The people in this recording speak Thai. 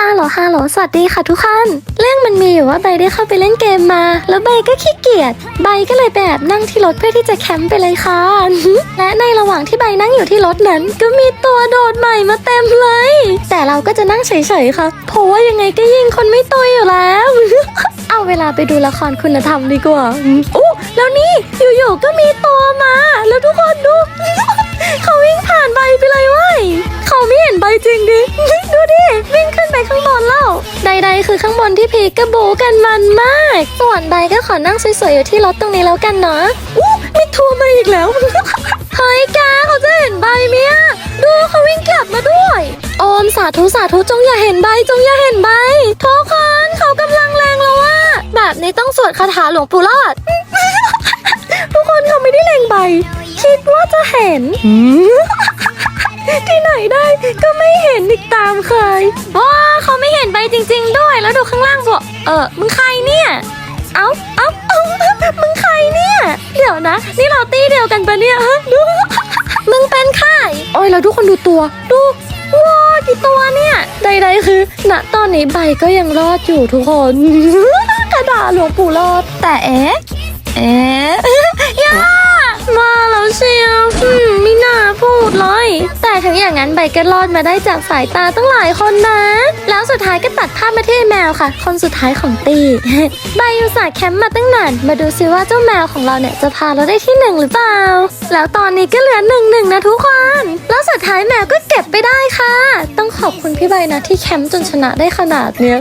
ฮัลโหลฮัลโหลสวัสดีค่ะทุกคนเรื่องมันมีอยู่ว่าใบได้เข้าไปเล่นเกมมา แล้วใบก็ขี้เกียจใบก็เลยไปแอบนั่งที่รถเพื่อที่จะแคมป์ไปเลยค่ะ และในระหว่างที่ใบนั่งอยู่ที่รถนั้น ก็มีตัวโดดใหม่มาเต็มเลย แต่เราก็จะนั่งเฉยๆค่ะเพราะว่ายังไงก็ยิงคนไม่ตุยอยู่แล้ว เอาเวลาไปดูละครคุณธรรมดีกว่าอืมอู้แล้วนี่อยู่ๆก็มีตัวมา แล้วทุกคน คือข้างบนที่พีกกระโบกันมันมาก ส่วนใบก็ขอนั่งสวยๆอยู่ที่รถตรงนี้แล้วกันเนาะอู้มีทัวร์มาอีกแล้ว เฮ้ยแกเขาจะเห็นใบไหมอะดูเขาวิ่งกลับมาด้วย โอมสาธุสาธุจงอย่าเห็นใบจงอย่าเห็นใบทุกคนเขากำลังแรงแล้วว่าแบบนี้ต้องสวดคาถาหลวงปู่รอด ทุกคนเขาไม่ได้เล็งใบ คิดว่าจะเห็นที่ไหนได้ก็ไม่เห็นอีกตามเคยว้าเขาไม่เห็นใบจริงๆด้วย แล้วดูข้างล่างบอกเออมึงใครเนี่ย เอ้าเอ้าเอ้ามึงใครเนี่ย เดี๋ยวนะ นี่เราตีเดียวกันปะเนี่ยฮะดูมึงเป็นใครโอ้ยแล้วทุกคนดูตัว ดูว้ากี่ตัวเนี่ย ใดๆคือณตอนนี้ใบก็ยังรอดอยู่ทุกคนกระดาษหลวงปู่รอดแต่เอ๊ะ อย่างนั้นใบก็รอดมาได้จากสายตาตั้งหลายคนนะ แล้วสุดท้ายก็ตัดภาพมาที่แมวค่ะ คนสุดท้ายของตี ใบอุตส่าห์แคมป์มาตั้งนาน มาดูซิว่าเจ้าแมวของเราเนี่ยจะพาเราได้ที่หนึ่งหรือเปล่า แล้วตอนนี้ก็เหลือหนึ่งหนึ่งนะทุกคน แล้วสุดท้ายแมวก็เก็บไปได้ค่ะ ต้องขอบคุณพี่ใบนะที่แคมป์จนชนะได้ขนาดเนี้ย